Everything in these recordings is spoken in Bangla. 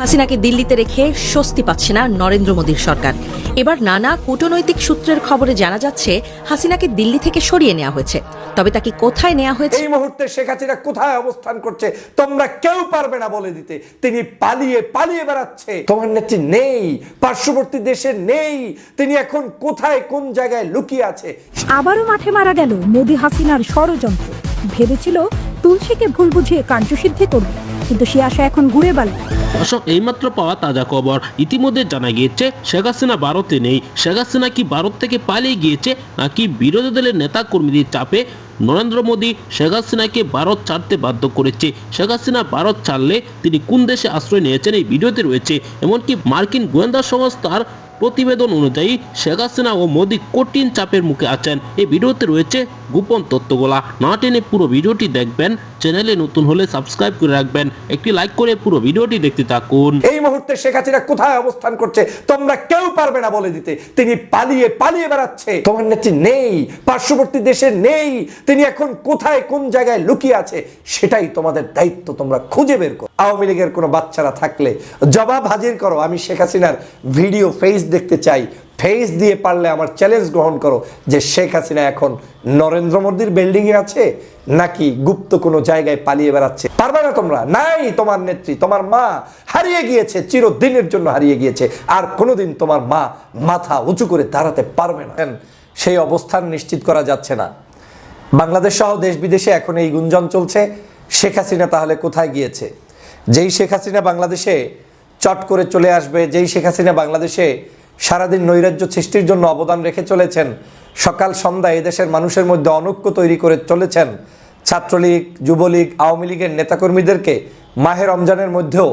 হাসিনাকে দিল্লিতে রেখে স্বস্তি পাচ্ছে না নরেন্দ্র মোদীর সরকার। এবার নানা কূটনৈতিক সূত্রের খবরে জানা যাচ্ছে হাসিনাকে দিল্লি থেকে সরিয়ে নেওয়া হয়েছে। তবে তাকে কোথায় নেওয়া হয়েছে? এই মুহূর্তে শেখ হাসিনা কোথায় অবস্থান করছে তোমরা কেউ পারবে না বলে দিতে। তিনি পালিয়ে পালিয়ে বেড়াচ্ছে। তোমার নেত্রী নেই পার্শ্ববর্তী দেশে নেই। তিনি এখন কোথায় কোন জায়গায় লুকিয়ে আছে? আবারও মাঠে মারা গেল মোদি হাসিনার ষড়যন্ত্র। ভেবেছিল তুলসীকে ভুল বুঝিয়ে কার্যসিদ্ধি করবে কিন্তু সে আশা এখন ঘুরে বেড়ায় দর্শক এইমাত্র পাওয়া তাজা খবর। ইতিমধ্যে জানা গিয়েছে, শেখ হাসিনা ভারতে নেই। শেখ হাসিনা কি ভারত থেকে পালিয়ে গিয়েছে, নাকি বিরোধী দলের নেতা কর্মীদের চাপে? নরেন্দ্র মোদী শেখ হাসিনাকে ভারত ছাড়তে বাধ্য করেছে। শেখ হাসিনা ভারত ছাড়লে তিনি কোন দেশে আশ্রয় নিয়েছেন এই ভিডিওতে রয়েছে। এমনকি মার্কিন গোয়েন্দা সংস্থার প্রতিবেদন অনুযায়ী শেখ হাসিনা ও মোদী কঠিন চাপের মুখে আছেন। এই ভিডিওতে রয়েছে গোপন তথ্যগুলা। না টেনে পুরো ভিডিওটি দেখবেন। চ্যানেলে নতুন হলে সাবস্ক্রাইব করে রাখবেন। একটি লাইক করে পুরো ভিডিওটি দেখতে থাকুন। এই মুহূর্তে শেখ হাসিনা কোথায় অবস্থান করছে, তোমরা কেউ পারবে না বলে দিতে। তিনি পালিয়ে পালিয়ে বেড়াচ্ছে। তোমার নেত্রী নেই, পার্শ্ববর্তী দেশে নেই। তিনি এখন কোথায়, কোন জায়গায় লুকিয়ে আছে, সেটাই তোমাদের দায়িত্ব। তোমরা খুঁজে বের করো। আওয়ামী লীগের কোনো বাচ্চারা থাকলে জবাব হাজির করো। আমি শেখ হাসিনার ভিডিও ফেস দেখতে চাই। ফেস দিয়ে পারলে আমার চ্যালেঞ্জ গ্রহণ করো যে শেখ হাসিনা এখন নরেন্দ্র মোদীর বিল্ডিং এ আছে নাকি গুপ্ত কোনো জায়গায় পালিয়ে বেড়াচ্ছে? পারবে না তোমরা? নাই তোমার নেত্রী, তোমার মা হারিয়ে গিয়েছে, চিরদিনের জন্য হারিয়ে গিয়েছে। আর কোনোদিন তোমার মা মাথা উঁচু করে দাঁড়াতে পারবে না। সেই অবস্থান নিশ্চিত করা যাচ্ছে না। বাংলাদেশ সহ দেশ বিদেশে এখন এই গুঞ্জন চলছে, শেখ হাসিনা তাহলে কোথায় গিয়েছে? যেই শেখ হাসিনা বাংলাদেশে চট করে চলে আসবে, যেই শেখ হাসিনা বাংলাদেশে সারাদিন নৈরাজ্য সৃষ্টির জন্য অবদান রেখে চলেছেন, সকাল সন্ধ্যা এদেশের মানুষের মধ্যে অনৈক্য তৈরি করে চলেছেন, ছাত্রলীগ, যুবলীগ, আওয়ামী লীগের নেতাকর্মীদেরকে মাহে রমজানের মধ্যেও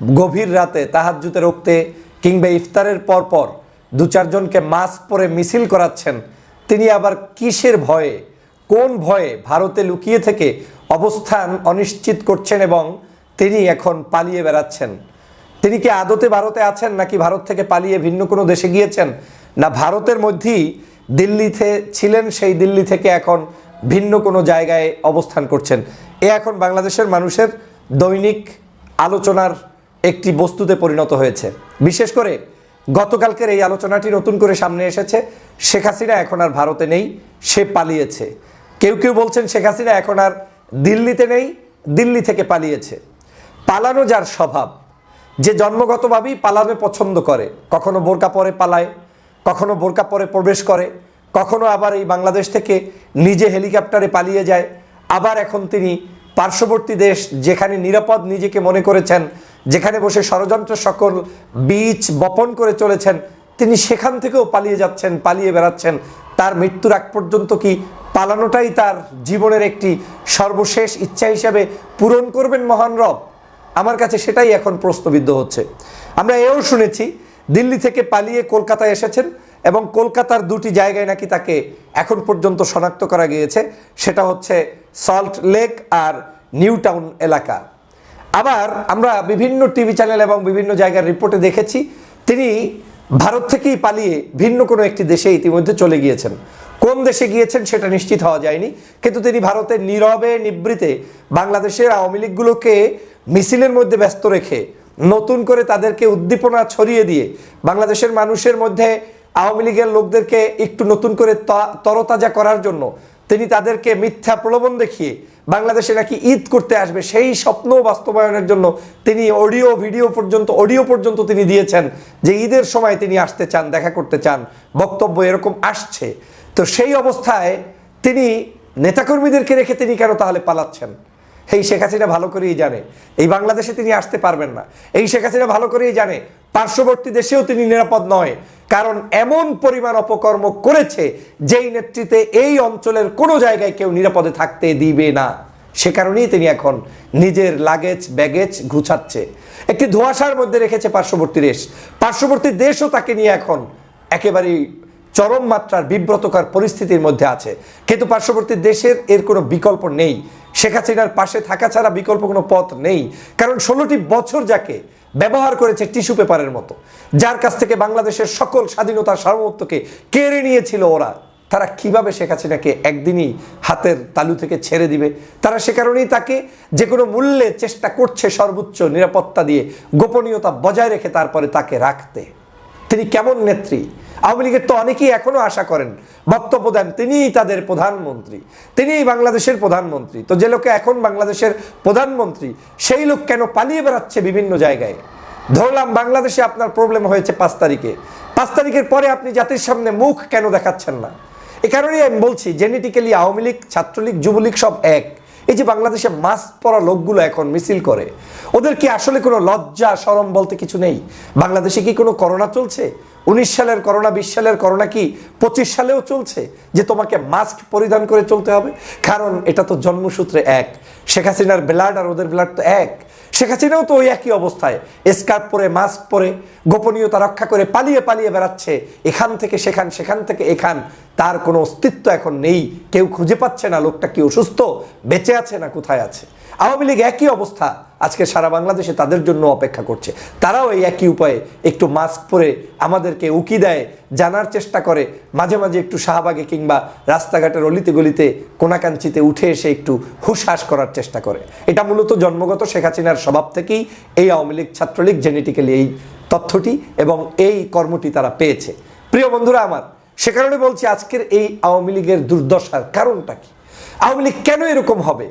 গভীর রাতে তাহাজ্জুতে রক্তে কিংবা ইফতারের পর পর দু চারজনকে মাস্ক পরে মিছিল করাচ্ছেন, তিনি আবার কিসের ভয়ে, কোন ভয়ে ভারতে লুকিয়ে থেকে অবস্থান অনিশ্চিত করছেন এবং তিনি এখন পালিয়ে বেড়াচ্ছেন। তিনি কি আদতে ভারতে আছেন নাকি ভারত থেকে পালিয়ে ভিন্ন কোনো দেশে গিয়েছেন? না, ভারতের মধ্যেই দিল্লিতে ছিলেন, সেই দিল্লি থেকে এখন ভিন্ন কোনো জায়গায় অবস্থান করছেন। এ এখন বাংলাদেশের মানুষের দৈনিক আলোচনার একটি বস্তুতে পরিণত হয়েছে। বিশেষ করে গতকালকের এই আলোচনাটি নতুন করে সামনে এসেছে, শেখ হাসিনা এখন আর ভারতে নেই, সে পালিয়েছে। কেউ কেউ বলছেন শেখ হাসিনা এখন আর দিল্লিতে নেই, দিল্লি থেকে পালিয়েছে। পালানো যার স্বভাব যে জন্মগতভাবেই পালাবে পছন্দ করে, কখনো বোরকা পরে পালায়, কখনো বোরকা পরে প্রবেশ করে, কখনো আবার এই বাংলাদেশ থেকে নিজে হেলিকপ্টারে পালিয়ে যায়, আবার এখন তিনি পার্শ্ববর্তী দেশ যেখানে নিরাপদ নিজেকে মনে করেছেন, যেখানে বসে ষড়যন্ত্র সকল বীজ বপন করে চলেছেন, তিনি সেখান থেকেও পালিয়ে যাচ্ছেন, পালিয়ে বেড়াচ্ছেন। তার মৃত্যুর আগ পর্যন্ত কি পালানোটাই তার জীবনের একটি সর্বশেষ ইচ্ছা হিসাবে পূরণ করবেন মহান রব? আমার কাছে সেটাই এখন প্রশ্নবিদ্ধ হচ্ছে। আমরা এও শুনেছি, দিল্লি থেকে পালিয়ে কলকাতায় এসেছেন এবং কলকাতার দুটি জায়গায় নাকি তাকে এখন পর্যন্ত শনাক্ত করা গিয়েছে, সেটা হচ্ছে সল্ট লেক আর নিউ টাউন এলাকা। আবার আমরা বিভিন্ন টিভি চ্যানেল এবং বিভিন্ন জায়গার রিপোর্টে দেখেছি, তিনি ভারত থেকেই পালিয়ে ভিন্ন কোনো একটি দেশে ইতিমধ্যে চলে গিয়েছেন। কোন দেশে গিয়েছেন সেটা নিশ্চিত হওয়া যায়নি, কিন্তু তিনি ভারতের নীরবে নিবৃতে বাংলাদেশের আওয়ামী লীগগুলোকে মিছিলের মধ্যে ব্যস্ত রেখে নতুন করে তাদেরকে উদ্দীপনা ছড়িয়ে দিয়ে বাংলাদেশের মানুষের মধ্যে আওয়ামী লীগের লোকদেরকে একটু নতুন করে তরতাজা করার জন্য তিনি তাদেরকে মিথ্যা প্রলোভন দেখিয়ে বাংলাদেশে নাকি ঈদ করতে আসবে সেই স্বপ্ন বাস্তবায়নের জন্য তিনি অডিও, ভিডিও পর্যন্ত, অডিও পর্যন্ত তিনি দিয়েছেন যে ঈদের সময় তিনি আসতে চান, দেখা করতে চান, বক্তব্য এরকম আসছে। তো সেই অবস্থায় তিনি নেতাকর্মীদেরকে রেখে তিনি কেন তাহলে পালাচ্ছেন? এই শেখ হাসিনা ভালো করেই জানে। এই বাংলাদেশে তিনি আসতে পারবেন না। এই শেখ হাসিনা ভালো করেই জানে, পার্শ্ববর্তী দেশেও তিনি নিরাপদ নয়। কারণ এমন পরিমাণ অপকর্ম করেছে যেই নেতৃত্বে এই অঞ্চলের কোনো জায়গায় কেউ নিরাপদে থাকতে দিবে না। সে কারণেই তিনি এখন নিজের লাগেজ, ব্যাগেজ ঘুচাচ্ছে একটি ধোঁয়াশার মধ্যে রেখেছে পার্শ্ববর্তী দেশ। পার্শ্ববর্তী দেশও তাকে নিয়ে এখন একেবারেই চরম মাত্রার বিব্রতকর পরিস্থিতির মধ্যে আছে। কিন্তু পার্শ্ববর্তী দেশের এর কোনো বিকল্প নেই। শেখ হাসিনার পাশে থাকা ছাড়া বিকল্প কোনো পথ নেই। কারণ ষোলোটি বছর যাকে ব্যবহার করেছে টিস্যু পেপারের মতো, যার কাছ থেকে বাংলাদেশের সকল স্বাধীনতা সার্বভৌমত্বকে কেড়ে নিয়েছিল ওরা, তারা কীভাবে শেখ হাসিনাকে একদিনই হাতের তালু থেকে ছেড়ে দিবে? তারা সে কারণেই তাকে যে কোনো মূল্যে চেষ্টা করছে সর্বোচ্চ নিরাপত্তা দিয়ে, গোপনীয়তা বজায় রেখে তারপরে তাকে রাখতে। তিনি কেমন নেত্রী? আওয়ামী লীগের তো অনেকেই এখনও আশা করেন, বক্তব্য দেন, তিনিই তাদের প্রধানমন্ত্রী, তিনিই বাংলাদেশের প্রধানমন্ত্রী। তো যে লোকে এখন বাংলাদেশের প্রধানমন্ত্রী, সেই লোক কেন পালিয়ে বেড়াচ্ছে বিভিন্ন জায়গায়? ধরলাম বাংলাদেশে আপনার প্রবলেম হয়েছে পাঁচ তারিখে। পাঁচ তারিখের পরে আপনি জাতির সামনে মুখ কেন দেখাচ্ছেন না? এ কারণেই আমি বলছি জেনেটিক্যালি আওয়ামী লীগ, ছাত্রলীগ, যুবলীগ সব এক। এই যে বাংলাদেশে মাস্ক পরা লোকগুলো এখন মিছিল করে, ওদের কি আসলে কোনো লজ্জা সরম বলতে কিছু নেই? বাংলাদেশে কি কোনো করোনা চলছে? উনিশ সালের করোনা, বিশ সালের করোনা কি পঁচিশ সালেও চলছে যে তোমাকে মাস্ক পরিধান করে চলতে হবে? কারণ এটা তো জন্মসূত্রে এক, শেখ হাসিনার ব্লাড আর ওদের ব্লাড তো এক। শেখ হাসিনাও তো ওই একই অবস্থায়। স্কার্প পরে, মাস্ক পরে, গোপনীয়তা রক্ষা করে পালিয়ে পালিয়ে বেড়াচ্ছে। এখান থেকে সেখান সেখান থেকে এখান। তার কোনো অস্তিত্ব এখন নেই। কেউ খুঁজে পাচ্ছে না, লোকটা কি অসুস্থ? বেঁচে আছে না কোথায় আছে? আওয়ামী লীগ একই অবস্থা। আজকে সারা বাংলাদেশে তাদের জন্য অপেক্ষা করছে। তারাও এই একই উপায়ে একটু মাস্ক পরে আমাদেরকে উকি দেয়, জানার চেষ্টা করে। মাঝে মাঝে একটু শাহবাগে কিংবা রাস্তাঘাটের অলিতে গলিতে কোনাকাঞ্চিতে উঠে এসে একটু হুশহাস করার চেষ্টা করে। এটা মূলত জন্মগত শেখ হাসিনার স্বভাব থেকেই এই আওয়ামী লীগ, ছাত্রলীগ জেনেটিক্যালি এই তথ্যটি এবং এই কর্মটি তারা পেয়েছে। প্রিয় বন্ধুরা আমার, সে কারণে বলছি আজকের এই আওয়ামী লীগের দুর্দশার কারণটা কি? আওয়ামী লীগ কেন এরকম হবে?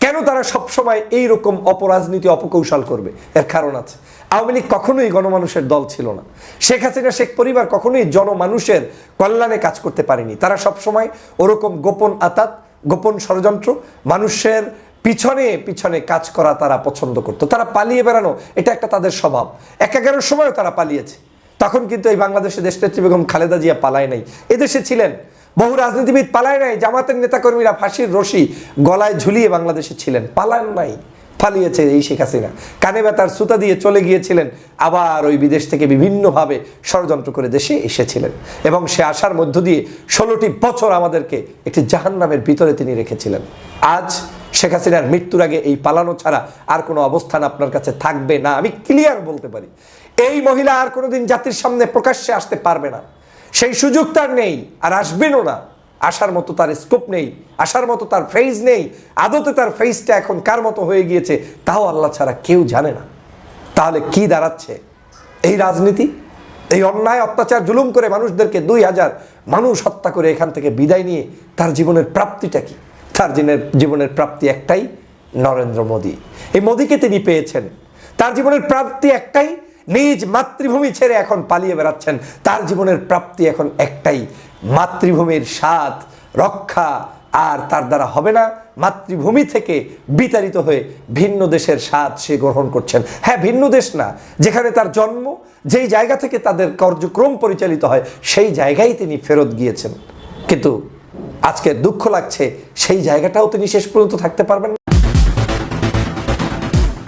কেন তারা সবসময় এই রকম অপরাজনীতি, অপকৌশল করবে? এর কারণ আছে। আওয়ামী লীগ কখনোই গণমানুষের দল ছিল না। শেখ হাসিনা, শেখ পরিবার কখনোই জনমানুষের কল্যাণে কাজ করতে পারেনি। তারা সবসময় ওরকম গোপন আতাত, গোপন ষড়যন্ত্র, মানুষের পিছনে পিছনে কাজ করা তারা পছন্দ করতো। তারা পালিয়ে বেড়ানো, এটা একটা তাদের স্বভাব। এক এগারোর সময়ও তারা পালিয়েছে। তখন কিন্তু এই বাংলাদেশে দেশনেত্রী বেগম খালেদা জিয়া পালায় নাই। এদেশে ছিলেন বহু রাজনীতিবিদ পালায় নাই, জামাতের নেতাকর্মীরা ফাঁসির রশি গলায় ঝুলিয়ে বাংলাদেশে ছিলেন। পালান নাই পালিয়েছে এই শেখ হাসিনা। কানে ব্যথার সুতা দিয়ে চলে গিয়েছিলেন, আবার ওই বিদেশ থেকে বিভিন্নভাবে ষড়যন্ত্র করে দেশে এসেছিলেন। এবং সে আসার মধ্য দিয়ে ষোলোটি বছর আমাদেরকে একটি জাহান্নামের ভিতরে তিনি রেখেছিলেন। আজ শেখ হাসিনার মৃত্যুর আগে এই পালানো ছাড়া আর কোনো অবস্থান আপনার কাছে থাকবে না। আমি ক্লিয়ার বলতে পারি, এই মহিলা আর কোনোদিন জাতির সামনে প্রকাশ্যে আসতে পারবে না। সেই সুযোগ তার নেই, আর আসবেনও না। আসার মতো তার স্কোপ নেই, আসার মতো তার ফেজ নেই। আদতে তার ফেসটা এখন কার মতো হয়ে গিয়েছে, তাও আল্লাহ ছাড়া কেউ জানে না। তাহলে কি দাঁড়াচ্ছে? এই রাজনীতি? এই অন্যায়, অত্যাচার, জুলুম করে মানুষদেরকে দুই হাজার মানুষ হত্যা করে এখান থেকে বিদায় নিয়ে তার জীবনের প্রাপ্তিটা কি? তার জীবনের প্রাপ্তি একটাই, নরেন্দ্র মোদী। এই মোদীকে তিনি পেয়েছেন। তার জীবনের প্রাপ্তি একটাই নিজ মাতৃভূমি ছেড়ে এখন পালিয়ে বেড়াচ্ছেন। তার জীবনের প্রাপ্তি এখন একটাই, মাতৃভূমির স্বাদ, রক্ষা, আর তার দ্বারা হবে না মাতৃভূমি থেকে বিতাড়িত হয়ে ভিন্ন দেশের স্বাদ সে গ্রহণ করছেন। হ্যাঁ ভিন্ন দেশ না, যেখানে তার জন্ম, যেই জায়গা থেকে তাদের কার্যক্রম পরিচালিত হয়, সেই জায়গায় তিনি ফেরত গিয়েছেন। কিন্তু আজকে দুঃখ লাগছে, সেই জায়গাটাও তিনি শেষ পর্যন্ত থাকতে পারবেন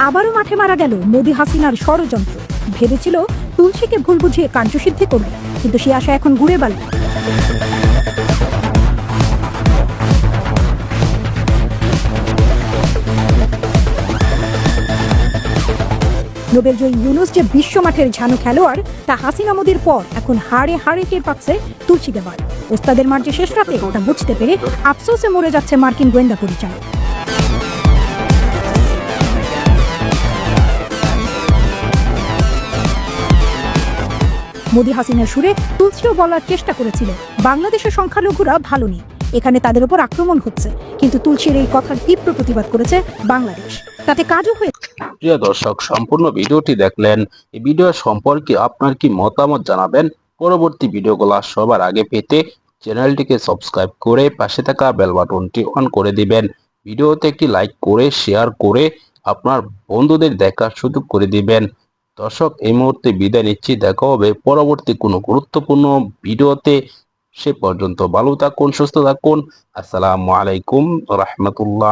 আবারও মাঠে মারা গেল মোদি হাসিনার ষড়যন্ত্র। ভেবেছিল তুলসীকে ভুল বুঝিয়ে কার্যসিদ্ধি করবে, কিন্তু সে আশা এখন ঘুরে বাড়ি নোবেলজয়ী ইউনুস যে বিশ্ব মাঠের ঝানু খেলোয়াড়, তা হাসিনা মোদির পর এখন হাড়ে হাড়ে টের পাচ্ছে তুলসী দেওয়ার ওস্তাদের মার যে শেষ রাতে তা বুঝতে পেরে আফসোসে মরে যাচ্ছে মার্কিন গোয়েন্দা পরিচালক। মোদি হাসিনার সুরে তুলসিও বলার চেষ্টা করেছিল বাংলাদেশের সংখ্যালঘুরা ভালো নেই এখানে তাদের উপর আক্রমণ হচ্ছে। কিন্তু তুলসীর এই কথার তীব্র প্রতিবাদ করেছে বাংলাদেশ। তাতে কাজও হয়েছে প্রিয় দর্শক, সম্পূর্ণ ভিডিওটি দেখলেন। এই ভিডিও সম্পর্কে আপনার কি মতামত জানাবেন? পরবর্তী ভিডিওগুলো সবার আগে পেতে চ্যানেলটিকে সাবস্ক্রাইব করে পাশে থাকা বেল বাটনটি অন করে দিবেন। ভিডিওতে একটি লাইক করে, শেয়ার করে আপনার বন্ধুদের দেখার সুযোগ করে দিবেন। দর্শক, এই মুহূর্তে বিদায় নিচ্ছি। দেখা হবে পরবর্তী কোনো গুরুত্বপূর্ণ ভিডিওতে। সে পর্যন্ত ভালো থাকুন, সুস্থ থাকুন। আসসালামু আলাইকুম রহমতুল্লাহ।